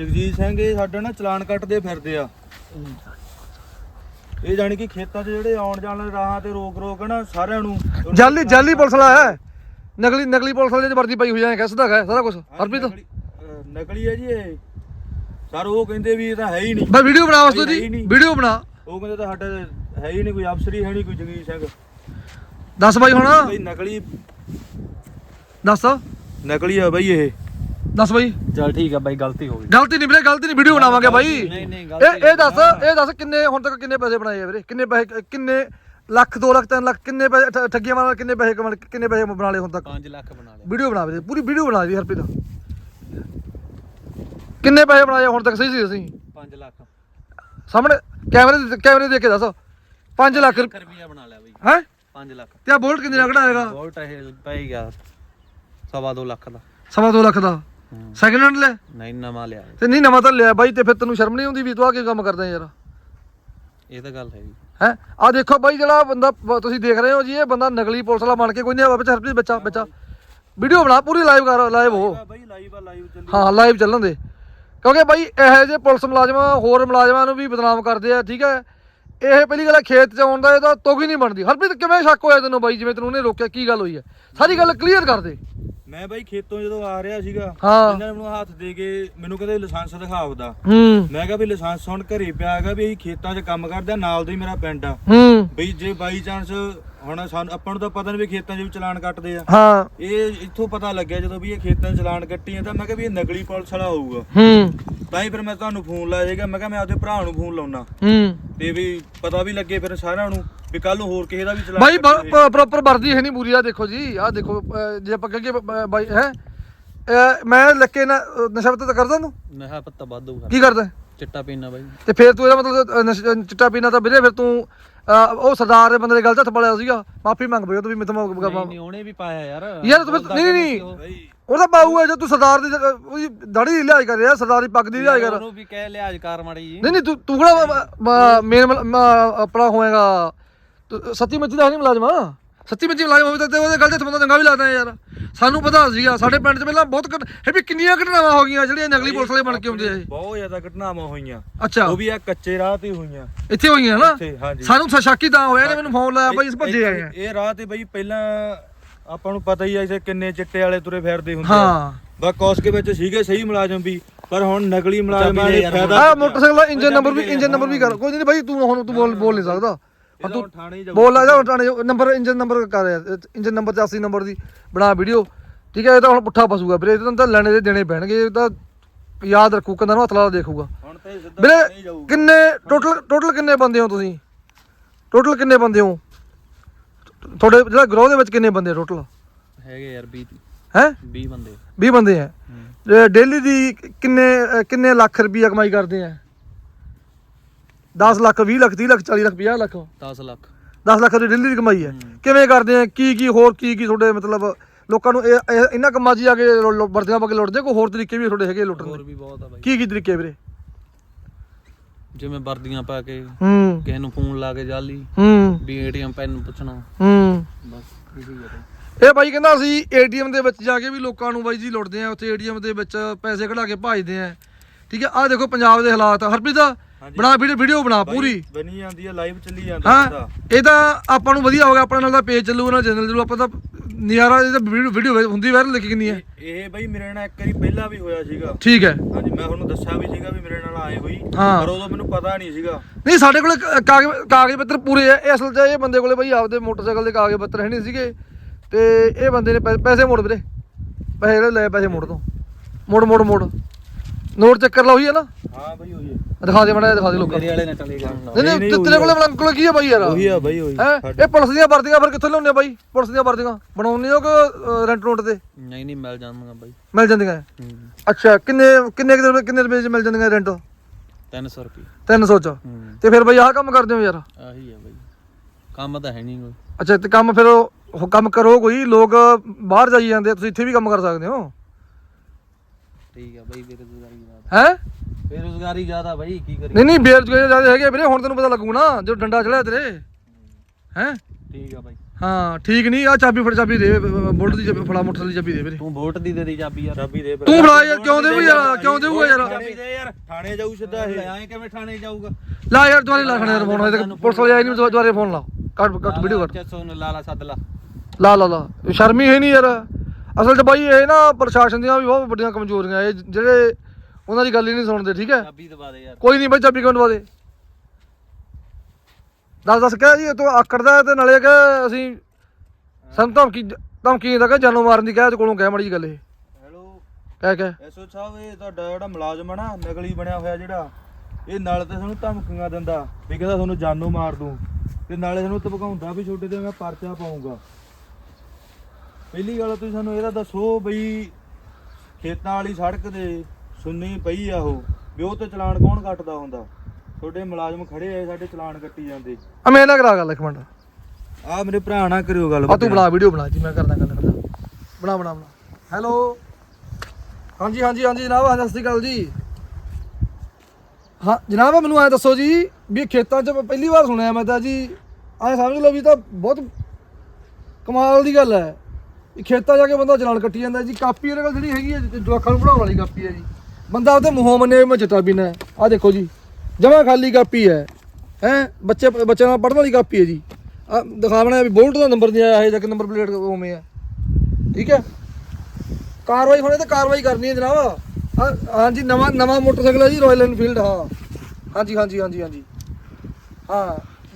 ਜਗਜੀਤ ਸਿੰਘ ਇਹ ਸਾਡਾ ਨਾ ਚਲਾਨ ਕੱਟਦੇ ਫਿਰਦੇ ਆ। ਇਹ ਜਾਣੀ ਕਿ ਖੇਤਾਂ 'ਚ ਜਿਹੜੇ ਆਉਣ ਜਾਣ ਵਾਲੇ ਰਾਹਾਂ ਤੇ ਰੋਕ ਰੋਕ ਨਾ ਸਾਰਿਆਂ ਨੂੰ ਜਾਲੀ ਜਾਲੀ ਪੁਲਿਸ ਵਾਲਾ ਹੈ ਨਕਲੀ ਨਕਲੀ ਪੁਲਿਸ ਵਾਲੇ ਦੀ ਵਰਦੀ ਪਾਈ ਹੋਈ ਹੈ ਕਿਸ ਦਾ ਹੈ ਸਾਰਾ ਕੁਝ ਹਰਪ੍ਰੀਤ? ਨਕਲੀ ਹੈ ਜੀ ਇਹ। ਸਰ ਉਹ ਕਹਿੰਦੇ ਵੀ ਇਹ ਤਾਂ ਹੈ ਹੀ ਨਹੀਂ। ਬਈ ਵੀਡੀਓ ਬਣਾ ਵਾਸਤੇ ਦੀ। ਵੀਡੀਓ ਬਣਾ। ਉਹ ਕਹਿੰਦੇ ਤਾਂ ਸਾਡਾ ਹੈ ਹੀ ਨਹੀਂ ਕੋਈ ਅਫਸਰ ਹੀ ਹੈ ਨਹੀਂ ਕੋਈ ਜਗਜੀਤ ਸਿੰਘ। ਦੱਸ ਬਾਈ ਹੁਣ। ਬਈ ਨਕਲੀ ਦੱਸ। ਨਕਲੀ ਆ ਬਈ ਇਹ। ਦੱਸ ਬਾਈ। ਚਲ ਠੀਕ ਆ ਬਾਈ ਗਲਤੀ ਹੋ ਗਈ। ਗਲਤੀ ਨਹੀਂ ਵੀਰੇ ਗਲਤੀ ਨਹੀਂ ਵੀਡੀਓ ਬਣਾਵਾਂਗੇ ਬਾਈ। ਨਹੀਂ, ਨਹੀਂ, ਇਹ ਇਹ ਦੱਸ ਇਹ ਦੱਸ ਕਿੰਨੇ ਹੁਣ ਤੱਕ ਕਿੰਨੇ ਪੈਸੇ ਬਣਾਏ ਆ ਵੀਰੇ? ਕਿੰਨੇ ਪੈਸੇ ਕਿੰਨੇ ਲੱਖ 2 ਲੱਖ 3 ਲੱਖ ਕਿੰਨੇ ਪੈਸੇ ਠ- ਠੱਗੀਆਂ ਮਾਰ ਕਿੰਨੇ ਪੈਸੇ ਕਮਾ ਕਿੰਨੇ ਪੈਸੇ ਬਣਾ ਲਏ ਹੁਣ ਤੱਕ? 5 ਲੱਖ ਬਣਾ ਲਿਆ ਵੀਡੀਓ ਬਣਾ ਵੀਰੇ ਪੂਰੀ ਵੀਡੀਓ ਬਣਾ ਦੀ ਹਰਪ੍ਰੀਤ। ਕਿੰਨੇ ਪੈਸੇ ਬਣਾਏ ਹੁਣ ਤੱਕ ਸਹੀ ਸੀ ਅਸੀਂ 5 ਲੱਖ। ਸਾਹਮਣੇ ਕੈਮਰੇ ਦੇ ਕੈਮਰੇ ਦੇਖ ਕੇ ਦੱਸ 5 ਲੱਖ ਰੁਪਇਆ ਬਣਾ ਲਿਆ ਬਾਈ। ਹੈ? 5 ਲੱਖ। ਤੇ ਆ ਬੋਲਟ ਕਿੰਨੇ ਦਾ ਕਢਾਏਗਾ ਬਹੁਤ ਇਹ ਪੈ ਗਿਆ ਸਵਾ ਲੱਖ ਦਾ। ਸਵਾ 2 ਲੱਖ ਦਾ। ਸੈਕਿੰਡ ਹੈਂਡ ਲੈ। ਨਹੀਂ ਨਵਾਂ ਲਿਆ। ਤੇ ਨਹੀਂ ਨਵਾਂ ਤਾਂ ਲਿਆ ਬਾਈ ਤੇ ਫਿਰ ਤੈਨੂੰ ਸ਼ਰਮ ਨਹੀਂ ਆਉਂਦੀ ਵੀ ਤੂੰ ਆ ਕੀ ਕੰਮ ਕਰਦਾ ਯਾਰ? ਇਹ ਤਾਂ ਗੱਲ ਹੈਗੀ ਹੈ? ਆ ਦੇਖੋ ਬਾਈ ਜਿਹੜਾ ਬੰਦਾ ਤੁਸੀਂ ਦੇਖ ਰਹੇ ਹੋ ਜੀ ਇਹ ਬੰਦਾ ਨਕਲੀ ਪੁਲਿਸ ਵਾਲਾ ਬਣ ਕੇ ਕੋਈ ਨਹੀਂ ਆ ਬੱਚਾ ਹਰਪ੍ਰੀਤ ਬੱਚਾ ਬੱਚਾ। ਵੀਡੀਓ ਬਣਾ ਪੂਰੀ ਲਾਈਵ ਕਰ ਲਾਈਵ ਹੋ। ਬਈ ਲਾਈਵ ਆ ਲਾਈਵ ਚੱਲੀ। ਹਾਂ ਲਾਈਵ ਚੱਲਣ ਦੇ। ਕਿਉਂਕਿ ਬਾਈ ਇਹੋ ਜਿਹੇ ਪੁਲਿਸ ਮੁਲਾਜ਼ਮ ਹੋਰ ਮੁਲਾਜ਼ਮਾਂ ਨੂੰ ਵੀ ਬਦਨਾਮ ਕਰਦੇ ਆ ਠੀਕ ਹੈ? ਇਹ ਪਹਿਲੀ ਗੱਲ ਹੈ, ਖੇਤ ਚ ਆਉਣ ਦਾ ਇਹਦਾ ਤੋਗੀ ਨਹੀਂ ਬਣਦੀ। ਹਰਪ੍ਰੀਤ ਕਿਵੇਂ ਸ਼ੱਕ ਹੋਇਆ ਤੈਨੂੰ ਬਾਈ ਜਿਵੇਂ ਤੈਨੂੰ ਉਹਨੇ ਰੋਕਿਆ ਕੀ ਗੱਲ ਹੋਈ ਹੈ? ਸਾਰੀ ਗੱਲ ਕਲੀਅਰ ਕਰ ਦੇ। ਮੈਂ ਬਾਈ ਖੇਤੋਂ ਜਦੋਂ ਆ ਰਿਹਾ ਸੀਗਾ ਹਾਂ। ਇਹਨਾਂ ਨੇ ਮੈਨੂੰ ਹੱਥ ਦੇ ਕੇ ਮੈਨੂੰ ਕਹਿੰਦੇ ਲਾਇਸੈਂਸ ਦਿਖਾ ਆਪਦਾ। ਹੂੰ। ਮੈਂ ਕਿਹਾ ਵੀ ਲਾਇਸੈਂਸ ਹੁਣ ਘਰੇ ਪਿਆ ਹੈਗਾ ਵੀ ਅਸੀਂ ਖੇਤਾਂ 'ਚ ਕੰਮ ਕਰਦੇ ਆ ਨਾਲ ਦਾ ਹੀ ਮੇਰਾ ਪਿੰਡ ਆ। ਹੂੰ। ਬਈ ਜੇ ਬਾਈ ਚਾਂਸ ਹੁਣ ਸਾਨੂੰ ਆਪਾਂ ਨੂੰ ਤਾਂ ਪਤਾ ਨਹੀਂ ਵੀ ਖੇਤਾਂ 'ਚ ਵੀ ਚਲਾਨ ਕੱਟਦੇ ਆ। ਹਾਂ। ਇਹ ਇੱਥੋਂ ਪਤਾ ਲੱਗਿਆ ਜਦੋਂ ਵੀ ਇਹ ਖੇਤਾਂ 'ਚ ਚਲਾਨ ਕੱਟੀ ਆ ਤਾਂ ਮੈਂ ਕਿਹਾ ਵੀ ਇਹ ਨਕਲੀ ਪੁਲਿਸ ਵਾਲਾ ਹੋਊਗਾ। ਹੂੰ। ਤਾਂ ਹੀ ਫਿਰ ਮੈਂ ਤੁਹਾਨੂੰ ਫੋਨ ਲਾਇਆ ਸੀਗਾ। ਮੈਂ ਕਿਹਾ ਮੈਂ ਆਪਦੇ ਭਰਾ ਨੂੰ ਫੋਨ ਲਾਉਣਾ ਹੂੰ। ਤੇ ਵੀ ਪਤਾ ਵੀ ਲੱਗੇ ਫਿਰ ਸਾਰਿਆਂ ਨੂੰ ਵੀ ਕੱਲ ਨੂੰ ਹੋਰ ਕਿਸੇ ਦਾ ਵੀ ਚਲਾਨ ਬਾਈ ਕੱਟੇ। ਪ੍ਰੋਪਰ ਵਰਦੀ ਹੈ ਨਹੀਂ ਪੂਰੀ। ਆ ਦੇਖੋ ਜੀ ਆ ਦੇਖੋ। ਅਹ ਜੇ ਆਪਾਂ ਕਹੀਏ ਬ- ਬਾਈ ਹੈ? ਮੈਂ ਲੱਕੇ ਨਾ ਨਸ਼ਾ ਪੱਤਾ ਕਰਦਾ ਤੂੰ? ਨਹਾ ਪੱਤਾ ਵਾਧੂ ਕਰ ਕੀ ਕਰਦਾ? ਚਿੱਟਾ ਪੀਣਾ ਬਾਈ। ਤੇ ਫਿਰ ਤੂੰ ਇਹਦਾ ਮਤਲਬ ਅਹ, ਨਸ਼ਾ- ਅਹ, ਚਿੱਟਾ ਪੀਣਾ ਤਾਂ ਵੀਰੇ ਫਿਰ ਤੂੰ ਅਹ, ਉਹ ਸਰਦਾਰ ਦੇ ਬੰਦੇ ਦੇ ਗਲਤ ਹੱਥ ਪਾਲਿਆ ਸੀਗਾ। ਮਾਫੀ ਮੰਗ ਬਈ ਉਹ ਤੋਂ ਵੀ ਮਿੱਥ ਨਹੀਂ ਨਹੀਂ ਉਹਨੇ ਵੀ ਪਾਇਆ ਯਾਰ। ਯਾਰ ਤੂੰ ਫਿਰ- ਨਹੀਂ, ਨਹੀਂ, ਉਹਦਾ ਬਾਊ ਹੈ ਜੇ ਤੂੰ ਸਰਦਾਰ ਦੀ ਉਹਦੀ ਦਾੜੀ ਦੀ ਲਿਹਾਜ਼ ਕਰ ਰਿਹਾ ਸਰਦਾਰ ਦੀ ਪੱਗ ਦੀ ਲਿਹਾਜ਼ ਕਰ। ਉਹਨੂੰ ਵੀ ਕਹਿ ਲਿਆਜ ਕਰ ਮਾੜੀ ਜੀ ਨਹੀਂ ਨਹੀਂ ਤੂੰ ਤੂੰ ਕਿਹੜਾ ਮੇਨ ਆਪਣਾ ਹੋਏਗਾ। ਤੂੰ ਸੱਚੀ ਮੱਚੀ ਦਾ ਨਹੀਂ ਮੁਲਾਜ਼ਮ ਸੱਚੀ ਮੱਚੀ ਮੁਲਾਜ਼ਮ ਹੋਵੇ ਤਾਂ ਉਹਦੇ ਗਲਤ ਬੰਦਾ ਚੰਗਾ ਵੀ ਲੱਗਦਾ ਹੈ ਯਾਰ। ਸਾਨੂੰ ਪਤਾ ਸੀਗਾ ਸਾਡੇ ਪਿੰਡ 'ਚ ਪਹਿਲਾਂ ਬਹੁਤ ਘਟ- ਇਹ ਵੀ ਕਿੰਨੀਆਂ ਘਟਨਾਵਾਂ ਹੋ ਗਈਆਂ ਜਿਹੜੀਆਂ ਨਕਲੀ ਪੁਲਿਸ ਵਾਲੇ ਬਣ ਕੇ ਆਉਂਦੇ ਆ ਇਹ। ਬਹੁਤ ਜ਼ਿਆਦਾ ਘਟਨਾਵਾਂ ਹੋਈਆਂ। ਅੱਛਾ। ਉਹ ਵੀ ਆ ਕੱਚੇ ਰਾਹ ਤੇ ਹੋਈਆਂ। ਇੱਥੇ ਹੋਈਆਂ ਨਾ? ਇੱਥੇ, ਹਾਂਜੀ। ਸਾਨੂੰ ਸ਼ੱਕ ਤਾਂ ਹੋਇਆ ਨੇ ਮੈਨੂੰ ਫੋਨ ਲਾਇਆ ਬਾਈ ਇਸ ਭੱਜੇ ਆਏ ਆ ਇਹ ਰਾਹ ਤੇ ਬਈ ਪਹਿਲਾਂ ਆਪਾਂ ਨੂੰ ਪਤਾ ਹੀ ਆ ਇੱਥੇ ਕਿੰਨੇ ਚਿੱਟੇ ਵਾਲੇ ਤੁਰੇ ਫਿਰਦੇ ਹੁੰਦੇ ਹਾਂ। ਬਸ ਕੌਸਕੇ ਵਿੱਚ ਸੀਗੇ ਸਹੀ ਮੁਲਾਜ਼ਮ ਵੀ ਪਰ ਹੁਣ ਨਕਲੀ ਮੁਲਾਜ਼ਮਾਂ ਨੇ ਫਾਇਦਾ ਆ ਮੋਟਰਸਾਈਕਲ ਦਾ ਇੰਜਨ ਨੰਬਰ ਵੀ ਇੰਜਨ ਨੰਬਰ ਵੀ ਕਰ ਕੋਈ ਨਹੀਂ ਬਾਈ ਤੂੰ ਹੁਣ ਤੂੰ ਬੋਲ ਬੋਲ ਨਹੀਂ ਸਕਦਾ। ਹੁਣ ਹੁਣ ਥਾਣੇ ਹੀ ਤੂੰ ਜਾਊ। ਬੋਲ ਆ ਜਾ ਟਾਣੇ ਨੰਬਰ ਇੰਜਨ ਨੰਬਰ ਕਰ ਇੰਜਨ ਨੰਬਰ 84 ਨੰਬਰ ਦੀ ਬਣਾ ਵੀਡੀਓ। ਠੀਕ ਹੈ ਇਹ ਤਾਂ ਹੁਣ ਪੁੱਠਾ ਫਸੂਗਾ ਵੀਰੇ ਇਹ ਤਾਂ ਲੈਣੇ ਦੇ ਦੇਣੇ ਪੈਣਗੇ ਇਹ ਤਾਂ ਯਾਦ ਰੱਖੂ ਕੰਨਾਂ ਨੂੰ ਹੱਥ ਲਾ ਦੇਖੂਗਾ। ਹੁਣ ਤਾਂ ਇਹ ਸਿੱਧਾ ਵੀਰੇ ਥਾਣੇ ਹੀ ਜਾਊਗਾ। ਕਿੰਨੇ ਟੋਟਲ ਟੋਟਲ ਕਿੰਨੇ ਬੰਦੇ ਹੋ ਤੁਸੀਂ? ਟੋਟਲ ਕਿੰਨੇ ਬੰਦੇ ਹੋ? ਤੁਹਾਡੇ ਜਿਹੜਾ ਗਰੋਹ ਦੇ ਵਿੱਚ ਕਿੰਨੇ ਬੰਦੇ ਟੋਟਲ ਹੈਗੇ ਯਾਰ 20 ਹੈ? 20 ਬੰਦੇ। 20 ਬੰਦੇ ਆ। ਡੇਲੀ ਦੀ ਕਿੰਨੇ ਕਿੰਨੇ ਲੱਖ ਰੁਪਈਆ ਕਮਾਈ ਕਰਦੇ ਆ? 10 ਲੱਖ 20 ਲੱਖ 30 ਲੱਖ 40 ਲੱਖ 50 ਲੱਖ। 10 ਲੱਖ। 10 ਲੱਖ ਦੀ ਡੇਲੀ ਦੀ ਕਮਾਈ ਹੈ। ਕਿਵੇਂ ਕਰਦੇ ਆ? ਕੀ ਕੀ ਹੋਰ ਕੀ ਕੀ ਤੁਹਾਡੇ ਮਤਲਬ ਲੋਕਾਂ ਨੂੰ ਇਹ ਇਹ- ਇਹਨਾਂ ਕੰਮਾਂ 'ਚ ਹੀ ਆ ਕੇ ਵਰਦੀਆਂ ਪਾ ਕੇ ਲੁੱਟਦੇ ਕੋਈ ਹੋਰ ਤਰੀਕੇ ਵੀ ਤੁਹਾਡੇ ਹੈਗੇ ਲੁੱਟਣ ਹੋਰ ਦੇ? ਵੀ ਬਹੁਤ ਆ ਬਾਈ। ਕੀ ਕੀ ਤਰੀਕੇ ਵੀਰੇ? ਜਿਵੇਂ ਵਰਦੀਆਂ ਪਾ ਕੇ ਹੂੰ। ਕਿਸੇ ਨੂੰ ਫੋਨ ਲਾ ਕੇ ਜਾਲੀ ਹੂੰ। ਵੀ ਏਟੀਐਮ ਪੈਨ ਪੁੱਛਣਾ। ਹੂੰ। ਬਸ ਇਹੀ ਹੈ ਇਹ ਬਾਈ ਕਹਿੰਦਾ ਅਸੀਂ ਏਟੀਐਮ ਦੇ ਵਿੱਚ ਜਾ ਕੇ ਵੀ ਲੋਕਾਂ ਨੂੰ ਬਾਈ ਜੀ ਲੁੱਟਦੇ ਆ। ਉੱਥੇ ਏਟੀਐਮ ਦੇ ਵਿੱਚ ਪੈਸੇ ਕਢਾ ਕੇ ਭਾਜਦੇ ਆ। ਠੀਕ ਹੈ ਆਹ ਦੇਖੋ ਪੰਜਾਬ ਦੇ ਹਾਲਾਤ ਹਰਪ੍ਰੀਤ ਬਣਾ ਵੀਡੀਓ ਵੀਡੀਓ ਬਣਾ ਪੂਰੀ। ਬਣੀ ਜਾਂਦੀ ਆ ਲਾਈਵ ਚੱਲੀ ਜਾਂਦਾ ਹਾਂ। ਇਹ ਤਾਂ ਆਪਾਂ ਨੂੰ ਵਧੀਆ ਹੋ ਗਿਆ ਆਪਣਾ ਨਾਲ ਦਾ ਪੇਜ ਚੱਲੂ ਨਾਲ ਚੈਨਲ ਚੱਲੂ ਆਪਾਂ ਤਾਂ ਨਿਆਰਾ ਇਹ ਤਾਂ ਵੀਡੀਓ ਹੁੰਦੀ ਵਾਇਰਲ ਲਿਖੀ ਕਿੰਨੀ ਹੈ। ਇਹ ਬਈ ਮੇਰੇ ਨਾਲ ਇੱਕ ਵਾਰੀ ਪਹਿਲਾਂ ਵੀ ਹੋਇਆ ਸੀਗਾ। ਠੀਕ ਹੈ। ਹਾਂਜੀ ਮੈਂ ਤੁਹਾਨੂੰ ਦੱਸਿਆ ਵੀ ਸੀਗਾ ਵੀ ਮੇਰੇ ਨਾਲ ਆਏ ਹੋਈ ਹਾਂ। ਪਰ ਉਦੋਂ ਮੈਨੂੰ ਪਤਾ ਨਹੀਂ ਸੀਗਾ। ਨਹੀਂ ਸਾਡੇ ਕੋਲੇ ਕਾਗਜ਼ ਪੱਤਰ ਪੂਰੇ ਆ। ਇਹ ਅਸਲ 'ਚ ਇਹ ਬੰਦੇ ਕੋਲੇ ਬਈ ਆਪਦੇ ਮੋਟਰਸਾਈਕਲ ਦੇ ਕਾਗਜ਼ ਪੱਤਰ ਹੈ ਨਹੀਂ ਸੀਗੇ। ਤੇ ਇਹ ਬੰਦੇ ਨੇ ਪੈਸੇ ਮੋੜ ਵੀਰੇ। ਪੈਸੇ ਲਏ ਪੈਸੇ ਮੋੜ ਤੋਂ। ਮੋੜ ਮੋੜ ਮੋੜ। ਨੋਟ ਚੈੱਕ ਕਰ ਲਾ ਹੋਈ ਹੈ ਨਾ? ਹਾਂ ਬਈ ਹੋਈ ਹੈ। ਦਿਖਾ ਦੇ ਮੜਾ ਦਿਖਾ ਦੇ ਲੋਕਾਂ ਨੂੰ। ਮੇਰੇ ਵਾਲੇ ਨੇ ਟਲੇ ਕਰਨ ਨਹੀਂ ਨਹੀਂ, ਤੇਰੇ ਕੋਲੇ ਬਲਾਂ ਕੋਲੇ ਕੀ ਹੈ ਬਾਈ ਯਾਰ। ਉਹੀ ਆ ਬਈ ਹੋਈ ਹੈ? ਇਹ ਪੁਲਿਸ ਦੀਆਂ ਵਰਦੀਆਂ ਫਿਰ ਕਿੱਥੋਂ ਲਿਆਉਂਦੇ ਆ ਬਾਈ? ਪੁਲਿਸ ਦੀਆਂ ਵਰਦੀਆਂ। ਬਣਾਉਂਦੇ ਹੋ ਕਿ ਰੈਂਟ ਰੋਡ ਤੇ ਨਹੀਂ ਨਹੀਂ ਮਿਲ ਜਾਣਗਾ ਬਾਈ। ਮਿਲ ਜਾਂਦੀਆਂ ਹੈ? ਹੂੰ। ਅੱਛਾ ਕਿੰਨੇ ਕਿੰਨੇ ਕੁ ਦਿਨ ਕਿੰਨੇ ਰੁਪਏ ਚ ਮਿਲ ਜਾਂਦੀਆਂ ਰੈਂਟ 300 ਰੁਪਏ। 300 ਚ? ਹੂੰ। ਤੇ ਫਿਰ ਬਾਈ ਆਹ ਕੰਮ ਕਰਦੇ ਹੋ ਯਾਰ? ਆਹੀ ਆ ਬਾਈ। ਕੰਮ ਤਾਂ ਹੈ ਨਹੀਂ ਕੋਈ। ਅੱਛਾ ਤੇ ਕੰਮ ਫਿਰ ਉਹ ਕੰਮ ਕਰੋ ਕੋਈ। ਲੋਕ ਬਾਹਰ ਜਾਈ ਜਾਂਦੇ ਆ, ਤੁਸੀਂ ਇੱਥੇ ਵੀ ਕੰਮ ਕਰ ਸਕਦੇ ਹੋ। ਠੀਕ ਆ ਬਾਈ ਬੇਰੁਜ਼ਗਾਰੀ ਜ਼ਿਆਦਾ। ਹੈ? ਬੇਰੁਜ਼ਗਾਰੀ ਜ਼ਿਆਦਾ ਬਾਈ ਕੀ ਕਰੀ ਨਹੀਂ ਨਹੀਂ ਬੇਰੁਜ਼ਗਾਰੀ ਜ਼ਿਆਦਾ ਹੈਗੇ ਵੀਰੇ ਹੁਣ ਤੈਨੂੰ ਪਤਾ ਲੱਗੂ ਨਾ ਜੋ ਡੰਡਾ ਚੜਿਆ ਤੇਰੇ। ਹੈ? ਠੀਕ ਆ ਬਾਈ। ਹਾਂ ਠੀਕ ਨਹੀਂ ਆ ਚਾਬੀ ਫੜ ਚਾਬੀ ਦੇ ਬੁਲਟ ਦੀ ਚਾਬੀ ਫੜਾ ਮੋਟਰ ਦੀ ਚਾਬੀ ਦੇ ਵੀਰੇ। ਤੂੰ ਵੋਟ ਦੀ ਦੇ ਦੀ ਚਾਬੀ ਯਾਰ। ਚਾਬੀ ਦੇ। ਤੂੰ ਫੜਾ ਯਾਰ ਕਿਉਂ ਦੇਊ ਯਾਰ ਕਿਉਂ ਦੇਊਗਾ ਯਾਰ? ਥਾਣੇ ਦੇ ਯਾਰ। ਥਾਣੇ ਜਾਊ ਸਿੱਧਾ ਇਹ। ਐਂ ਕਿਵੇਂ ਥਾਣੇ ਜਾਊਗਾ? ਲਾ ਯਾਰ ਦੁਆਰੇ ਲਾ ਖਣੇ ਫੋਨ ਹੋਏ ਤੇ ਪੁਲਿਸ ਵਾਲੇ ਆਈ ਨਹੀਂ ਦੁਆਰੇ ਫੋਨ ਲਾ। ਕੱਟ ਕੱਟ ਵੀਡੀਓ ਕੱਟ। 400 ਨੂੰ ਲਾਲਾ ਸੱਦ ਲਾ। ਲਾ ਲਾ ਲਾ। ਸ਼ਰਮੀ ਹੈ ਨਹੀਂ ਯਾਰ। ਅਸਲ 'ਚ ਬਾਈ ਇਹ ਨਾ ਪ੍ਰਸ਼ਾਸਨ ਦੀਆਂ ਵੀ ਬਹੁਤ ਵੱਡੀਆਂ ਕਮਜ਼ੋਰੀਆਂ ਇਹ ਜਿਹੜੇ ਉਹਨਾਂ ਦੀ ਗੱਲ ਹੀ ਨਹੀਂ ਸੁਣਦੇ ਠੀਕ ਹੈ? ਚਾਬੀ ਦਵਾ ਦੇ ਯਾਰ। ਕੋਈ ਨਹੀਂ ਬਾਈ ਚਾਬੀ ਕਿਉਂ ਦਵਾ ਦੇ? ਦੱਸ ਦੱਸ ਕਹਿ ਜੀ ਤੂੰ ਆਕੜਦਾ ਹੈ ਤੇ ਨਾਲੇ ਕਿ ਅਸੀਂ ਸਾਨੂੰ ਧਮਕੀ ਧਮਕੀ ਦਾ ਕਿ ਜਾਨੋਂ ਮਾਰਨ ਦੀ ਕਹਿ ਤੇ ਕੋਲੋਂ ਕਹਿ ਮੜੀ ਜੀ ਗੱਲ ਇਹ। ਹੈਲੋ। ਕਹਿ ਕਹਿ। ਐਸਓ ਸਾਹਿਬ ਇਹ ਤੁਹਾਡਾ ਜਿਹੜਾ ਮੁਲਾਜ਼ਮ ਆ ਨਾ ਨਕਲੀ ਬਣਿਆ ਹੋਇਆ ਜਿਹੜਾ ਇਹ ਨਾਲ ਤੇ ਤੁਹਾਨੂੰ ਧਮਕੀਆਂ ਦਿੰਦਾ ਵੀ ਕਹਿੰਦਾ ਤੁਹਾਨੂੰ ਜਾਨੋਂ ਮਾਰ ਦੂੰ। ਤੇ ਨਾਲੇ ਤੁਹਾਨੂੰ ਧਮਕਾਉਂਦਾ ਵੀ ਛੋਟੇ ਤੇ ਮੈਂ ਪਰਚਾ ਪਾਉਂਗਾ ਪਹਿਲੀ ਗੱਲ ਤੁਸੀਂ ਸਾਨੂੰ ਇਹਦਾ ਦੱਸੋ ਬਈ ਖੇਤਾਂ ਵਾਲੀ ਸੜਕ ਤੇ ਸੁੰਨੀ ਪਈ ਆ ਉਹ। ਵੀ ਉਹ ਤੇ ਚਲਾਨ ਕੌਣ ਕੱਟਦਾ ਹੁੰਦਾ? ਤੁਹਾਡੇ ਮੁਲਾਜ਼ਮ ਖੜੇ ਆ ਸਾਡੇ ਚਲਾਨ ਕੱਟੀ ਜਾਂਦੇ। ਆ ਮੇਰੇ ਨਾਲ ਕਰਾ ਗੱਲ ਇੱਕ ਮਿੰਟ। ਆ ਮੇਰੇ ਭਰਾ ਨਾਲ ਕਰਿਓ ਗੱਲ ਆ ਤੂੰ ਬਣਾ ਵੀਡੀਓ ਬਣਾ ਜੀ ਮੈਂ ਕਰਦਾ ਗੱਲ ਕਰਦਾ ਬਣਾ ਬਣਾ ਬਣਾ। ਹੈਲੋ? ਹਾਂਜੀ ਹਾਂਜੀ ਹਾਂਜੀ ਜਨਾਬ ਹਾਂ ਸਤਿ ਸ਼੍ਰੀ ਅਕਾਲ ਜੀ। ਹਾਂ ਜਨਾਬ ਮੈਨੂੰ ਐ ਦੱਸੋ ਜੀ ਵੀ ਖੇਤਾਂ 'ਚ ਪਹਿਲੀ ਵਾਰ ਸੁਣਿਆ ਮੈਂ ਤਾਂ ਜੀ। ਐ ਸਮਝ ਲਓ ਵੀ ਤਾਂ ਬਹੁਤ ਕਮਾਲ ਦੀ ਗੱਲ ਹੈ। ਖੇਤਾਂ ਜਾ ਕੇ ਬੰਦਾ ਚਲਾਨ ਕੱਟੀ ਜਾਂਦਾ ਜੀ ਕਾਪੀ ਇਹਦੇ ਕੋਲ ਜਿਹੜੀ ਹੈਗੀ ਹੈ ਜੀ, ਜਵਾਕਾਂ ਨੂੰ ਪੜਾਉਣ ਵਾਲੀ ਕਾਪੀ ਹੈ ਜੀ। ਬੰਦਾ ਉਹਦੇ ਮੂੰਹੋਂ ਮੰਨੇ ਵੀ ਮੈਂ ਚਿੱਟਾ ਪੀਣਾ ਹੈ। ਆਹ ਦੇਖੋ ਜੀ ਜਮਾ ਖਾਲੀ ਕਾਪੀ ਹੈ ਹੈ? ਬੱਚੇ ਬੱਚਿਆਂ ਨਾਲ ਪੜ੍ਹਨ ਵਾਲੀ ਕਾਪੀ ਹੈ ਜੀ। ਆ ਦਿਖਾਵਣਾ ਵੀ ਬੋਲਟ ਦਾ ਨੰਬਰ ਨਹੀਂ ਆਇਆ ਹੈ ਜਾਂ ਕਿ ਨੰਬਰ ਪਲੇਟ ਉਵੇਂ ਹੈ ਠੀਕ ਹੈ? ਕਾਰਵਾਈ ਹੋਣੇ ਤਾਂ ਕਾਰਵਾਈ ਕਰਨੀ ਹੈ ਜਨਾਬ। ਹਾਂਜੀ ਨਵਾਂ ਨਵਾਂ ਮੋਟਰਸਾਈਕਲ ਹੈ ਜੀ ਰਾਇਲ ਐਨਫੀਲਡ ਹਾਂ। ਹਾਂਜੀ ਹਾਂਜੀ ਹਾਂਜੀ ਹਾਂਜੀ। ਹਾਂ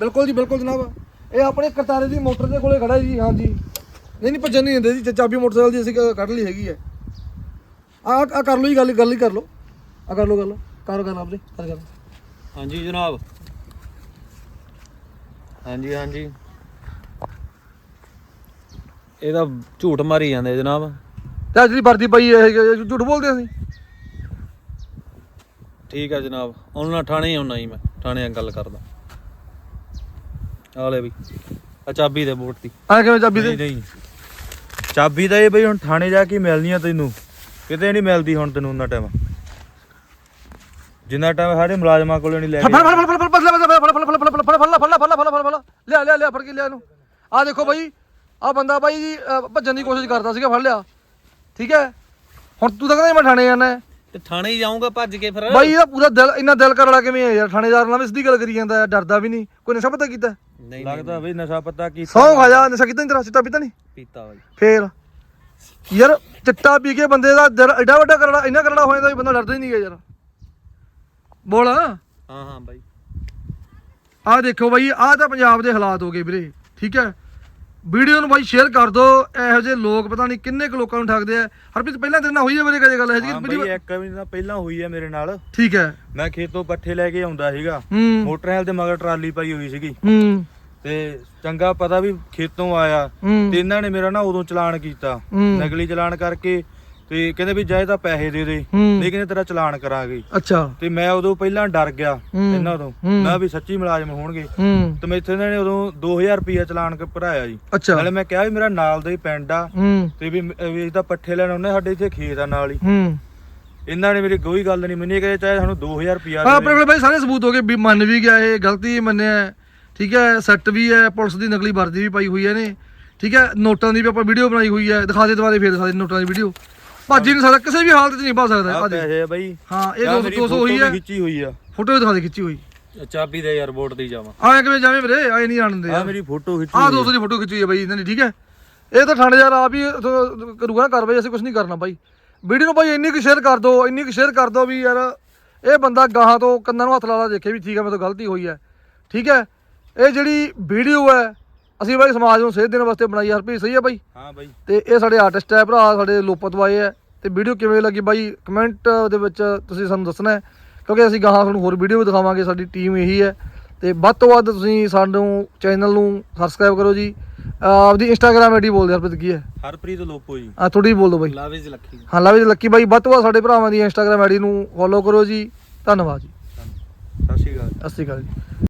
ਬਿਲਕੁਲ ਜੀ ਬਿਲਕੁਲ ਜਨਾਬ। ਇਹ ਆਪਣੇ ਕਰਤਾਰੇ ਦੀ ਮੋਟਰ ਦੇ ਕੋਲੇ ਖੜਾ ਜੀ ਹਾਂਜੀ। ਨਹੀਂ ਨਹੀਂ ਭੱਜਣ ਨਹੀਂ ਦਿੰਦੇ ਜੀ। ਚਾਬੀ ਮੋਟਰਸਾਈਕਲ ਦੀ ਅਸੀਂ ਕੱਢ ਲਈ ਹੈਗੀ ਹੈ। ਆ ਆ ਕਰ ਲਓ ਜੀ ਗੱਲ ਗੱਲ ਹੀ ਕਰ ਲਓ। ਆ ਕਰ ਲਓ ਗੱਲ ਕਰ ਗੱਲ ਆਪਦੇ ਕਰ ਗੱਲ ਹਾਂਜੀ ਜਨਾਬ। ਹਾਂਜੀ ਹਾਂਜੀ। ਇਹਦਾ ਝੂਠ ਮਾਰੀ ਜਾਂਦੇ ਜਨਾਬ। ਤੇ ਜਿਹੜੀ ਵਰਦੀ ਪਈ ਇਹ ਝੂਠ ਬੋਲਦੇ ਅਸੀਂ? ਠੀਕ ਹੈ ਜਨਾਬ। ਉਹਨਾਂ ਨਾਲ ਥਾਣੇ ਹੀ ਆਉਣਾ ਜੀ ਮੈਂ। ਥਾਣੇ ਆ ਗੱਲ ਕਰਦਾ। ਆ ਲੈ ਵੀ। ਚਾਬੀ ਦੇ ਬੋਟ ਦੀ ਆ ਕਿਵੇਂ ਚਾਬੀ ਦੇ ਨਹੀਂ ਚਾਬੀ ਤਾਂ ਇਹ ਬਈ ਹੁਣ ਥਾਣੇ ਜਾ ਕੇ ਮਿਲਣੀ ਆ ਤੈਨੂੰ ਕਿਤੇ ਨਹੀਂ ਮਿਲਦੀ ਹੁਣ ਤੈਨੂੰ ਉਹਨਾਂ ਟਾਈਮ ਜਿੰਨਾ ਟਾਈਮ ਸਾਡੇ ਮੁਲਾਜ਼ਮਾਂ ਕੋਲੋਂ ਨਹੀਂ ਲੈ ਕੇ ਫੜ ਫੜ ਫੜ ਫੜ ਫੜ ਫੜ ਫੜ ਲਿਆ ਲਿਆ ਲਿਆ ਫੜ ਕੇ ਲਿਆ ਇਹਨੂੰ ਆ ਦੇਖੋ ਬਾਈ ਆ ਬੰਦਾ ਬਾਈ ਜੀ ਭੱਜਣ ਦੀ ਕੋਸ਼ਿਸ਼ ਕਰਦਾ ਸੀਗਾ ਫੜ ਲਿਆ ਠੀਕ ਹੈ ਹੁਣ ਤੂੰ ਤਾਂ ਕਹਿੰਦਾ ਮੈਂ ਥਾਣੇ ਜਾਣਾ ਤੇ ਥਾਣੇ ਹੀ ਜਾਊਂਗਾ ਭੱਜ ਕੇ ਫਿਰ ਬਾਈ ਇਹਦਾ ਪੂਰਾ ਦਿਲ ਇੰਨਾ ਦਿਲ ਕਰ ਵਾਲਾ ਕਿਵੇਂ ਹੈ ਯਾਰ ਥਾਣੇਦਾਰ ਨਾਲ ਵੀ ਸਿੱਧੀ ਗੱਲ ਕਰੀ ਜਾਂਦਾ ਡਰਦਾ ਵੀ ਨਹੀਂ ਕੋਈ ਨਸ਼ਾ ਪਤਾ ਕੀਤਾ ਨਹੀਂ ਲੱਗਦਾ ਬਈ ਨਸ਼ਾ ਪਤਾ ਕੀ ਸੌਂ ਖਾ ਜਾ ਨਸ਼ਾ ਕੀਤਾ ਨਹੀਂ ਤੇਰਾ ਚਿੱਟਾ ਪੀਤਾ ਨਹੀਂ ਪੀਤਾ ਬਾਈ। ਫੇਰ? ਯਾਰ ਚਿੱਟਾ ਪੀ ਕੇ ਬੰਦੇ ਦਾ ਦਿਲ ਐਡਾ ਵੱਡਾ ਕਰੜਾ ਇੰਨਾ ਕਰੜਾ ਹੋ ਜਾਂਦਾ ਵੀ ਬੰਦਾ ਡਰਦਾ ਹੀ ਨਹੀਂ ਹੈ ਯਾਰ। ਬੋਲ। ਹਾਂ ਹਾਂ ਬਾਈ। ਆਹ ਦੇਖੋ ਬਾਈ ਆਹ ਤਾਂ ਪੰਜਾਬ ਦੇ ਹਾਲਾਤ ਹੋ ਗਏ ਵੀਰੇ ਠੀਕ ਹੈ। ਵੀਡੀਓ ਨੂੰ ਬਾਈ ਸ਼ੇਅਰ ਕਰ ਦਿਓ ਇਹੋ ਜਿਹੇ ਲੋਕ ਪਤਾ ਨਹੀਂ ਕਿੰਨੇ ਕੁ ਲੋਕਾਂ ਨੂੰ ਠੱਗਦੇ ਆ। ਹਰਪ੍ਰੀਤ ਪਹਿਲਾਂ ਤੇਰੇ ਨਾਲ ਹੋਈ ਹੈ ਮੇਰੇ ਕਦੇ ਗੱਲ? ਹੈ ਜੀ ਹਾਂ ਬਈ ਇੱਕ ਮਹੀਨਾ ਤਾਂ ਪਹਿਲਾਂ ਹੋਈ ਆ ਮੇਰੇ ਨਾਲ। ਠੀਕ ਹੈ। ਮੈਂ ਖੇਤੋਂ ਪੱਠੇ ਲੈ ਕੇ ਆਉਂਦਾ ਸੀਗਾ। ਹੂੰ। ਮੋਟਰਸਾਈਕਲ ਦੇ ਮਗਰ ਟਰਾਲੀ ਪਾਈ ਹੋਈ ਸੀਗੀ। ਹੂੰ। ਤੇ ਚੰਗਾ ਪਤਾ ਵੀ ਖੇਤੋਂ ਆਇਆ ਤੇ ਇਹਨਾਂ ਨੇ ਮੇਰਾ ਨਾ ਉਦੋਂ ਚਲਾਨ ਕੀਤਾ। ਨਕਲੀ ਚਲਾਨ ਕਰਕੇ ਤੇ ਕਹਿੰਦੇ ਵੀ ਜਾਏ ਤਾਂ ਪੈਸੇ ਦੇ ਦੇ। ਨਹੀਂ ਕਹਿੰਦੇ ਤੇਰਾ ਚਲਾਨ ਕਰਾਂਗੇ। ਅੱਛਾ। ਤੇ ਮੈਂ ਉਦੋਂ ਪਹਿਲਾਂ ਡਰ ਗਿਆ। ਇਹਨਾਂ ਤੋਂ। ਮੈਂ ਵੀ ਸੱਚੀ ਮੁਲਾਜ਼ਮ ਹੋਣਗੇ। ਤੇ ਮੈਥੇ ਇਹਨਾਂ ਨੇ ਉਦੋਂ 2000 ਰੁਪਇਆ ਚਲਾਨ ਭਰਾਇਆ ਜੀ। ਨਾਲੇ ਮੈਂ ਕਿਹਾ ਵੀ ਮੇਰਾ ਨਾਲ ਦਾ ਹੀ ਪਿੰਡ ਆ ਤੇ ਵੀ ਵੀ ਤਾਂ ਪੱਠੇ ਲੈਣ ਆਉਂਦੇ ਸਾਡੇ ਇੱਥੇ ਖੇਤ ਆ ਨਾਲ ਹੀ। ਇਹਨਾਂ ਨੇ ਮੇਰੀ ਕੋਈ ਗੱਲ ਨਹੀਂ ਮੰਨੀ ਕਿ ਚਾਹੇ ਸਾਨੂੰ 2000 ਰੁਪਇਆ ਆ ਆਪਣੇ ਕੋਲ ਬਾਈ ਸਾਰੇ ਸਬੂਤ ਹੋ ਗਏ ਵੀ ਮੰਨ ਵੀ ਗਿਆ ਇਹ ਗਲਤੀ ਮੰਨਿਆ। ਠੀਕ ਹੈ ਸੱਟ ਵੀ ਹੈ ਪੁਲਿਸ ਦੀ ਨਕਲੀ ਵਰਦੀ ਵੀ ਪਾਈ ਹੋਈ ਹੈ ਨੇ ਠੀਕ ਹੈ ਨੋਟਾਂ ਦੀ ਵੀ ਆਪਾਂ ਵੀਡੀਓ ਬਣਾਈ ਹੋਈ ਹੈ। ਦਿਖਾ ਦੇ ਦੁਬਾਰੇ ਫੇਰ ਦਿਖਾ ਦੇ ਨੋਟਾਂ ਦੀ ਵੀਡੀਓ ਭੱਜ ਹੀ ਨਹੀਂ ਸਕਦਾ ਕਿਸੇ ਵੀ ਹਾਲਤ 'ਚ ਨਹੀਂ ਭੱਜ ਸਕਦਾ ਪੈਸੇ ਬਾਈ। ਹਾਂ ਇਹ ਆਹ 200 ਮੇਰੀ 200 photo ਹੋਈ ਹੈ। ਖਿੱਚੀ ਹੋਈ ਆ। ਫੋਟੋ ਵੀ ਦਿਖਾ ਦੇ ਖਿੱਚੀ ਹੋਈ। ਚਾਬੀ ਦੇ ਯਾਰ ਬੋਟ ਤੇ ਜਾਵਾਂ। ਆਏ ਕਿਵੇਂ ਜਾਵੇਂ ਵੀਰੇ? ਆਏ ਨਹੀਂ ਆਣਦੇ ਆ ਮੇਰੀ ਫੋਟੋ ਖਿੱਚੀ ਆ। 200 ਦੀ ਫੋਟੋ ਖਿੱਚੀ ਹੈ ਬਾਈ ਇਹਨਾਂ ਦੀ ਠੀਕ ਹੈ? ਇਹ ਤਾਂ ਥਾਣੇਦਾਰ ਆਪ ਹੀ ਕਰੂਗਾ ਨਾ ਕਾਰਵਾਈ ਅਸੀਂ ਕੁਝ ਨਹੀਂ ਕਰਨਾ ਬਾਈ। ਵੀਡੀਓ ਨੂੰ ਬਾਈ ਇੰਨੀ ਕੁ ਸ਼ੇਅਰ ਕਰ ਦਿਓ ਇੰਨੀ ਕੁ ਸ਼ੇਅਰ ਕਰ ਦਿਓ ਵੀ ਯਾਰ ਇਹ ਬੰਦਾ ਗਾਹਾਂ ਤੋਂ ਕੰਨਾਂ ਨੂੰ ਹੱਥ ਲਾ ਲਾ ਦੇਖੇ ਵੀ ਠੀਕ ਹੈ ਮੇਰੇ ਤੋਂ ਗਲਤੀ ਹੋਈ ਹੈ। ਠੀਕ ਹੈ? ਇਹ ਜਿਹੜੀ ਵੀਡੀਓ ਹੈ ਅਸੀਂ ਬਾਈ ਸਮਾਜ ਨੂੰ ਸੇਧ ਦੇਣ ਵਾਸਤੇ ਬਣਾਈ ਯਾਰ ਵੀ ਸਹੀ ਹੈ ਬਾਈ? ਹਾਂ ਬਾਈ। ਤੇ ਇਹ ਸਾਡੇ ਆਰਟਿਸਟ ਹੈ ਭਰਾ ਸਾਡੇ ਲੋਪਤ ਆਏ ਹੈ। ਤੇ ਵੀਡੀਓ ਕਿਵੇਂ ਲੱਗੀ ਬਾਈ? ਕਮੈਂਟ ਦੇ ਵਿੱਚ ਤੁਸੀਂ ਸਾਨੂੰ ਦੱਸਣਾ ਹੈ ਕਿਉਂਕਿ ਅਸੀਂ ਗਾਹਾਂ ਤੁਹਾਨੂੰ ਹੋਰ ਵੀਡੀਓ ਵੀ ਦਿਖਾਵਾਂਗੇ ਸਾਡੀ ਟੀਮ ਇਹੀ ਹੈ। ਤੇ ਵੱਧ ਤੋਂ ਵੱਧ ਤੁਸੀਂ ਸਾਨੂੰ ਚੈਨਲ ਨੂੰ ਸਬਸਕ੍ਰਾਈਬ ਕਰੋ ਜੀ। ਆਪਦੀ ਇੰਸਟਾਗ੍ਰam ਆਈਡੀ ਬੋਲਦੇ ਹਰਪ੍ਰੀਤ ਕੀ ਹੈ? ਹਰਪ੍ਰੀਤ ਲੋਪੋ ਜੀ। ਆ ਥੋੜੀ ਬੋਲ ਦਿਓ ਬਾਈ। ਲਾਵੇਜ ਲੱਖੀ। ਹਾਂ ਲਵ ਜੀ ਲੱਕੀ ਬਾਈ। ਵੱਧ ਤੋਂ ਵੱਧ ਸਾਡੇ ਭਰਾਵਾਂ ਦੀ ਇੰਸਟਾਗ੍ਰam ਆਈਡੀ ਨੂੰ ਫੋਲੋ ਕਰੋ ਜੀ। ਧੰਨਵਾਦ ਜੀ। ਸਤਿ ਸ਼੍ਰੀ ਅਕਾਲ। ਸਤਿ ਸ਼੍ਰੀ ਅਕਾਲ ਜੀ।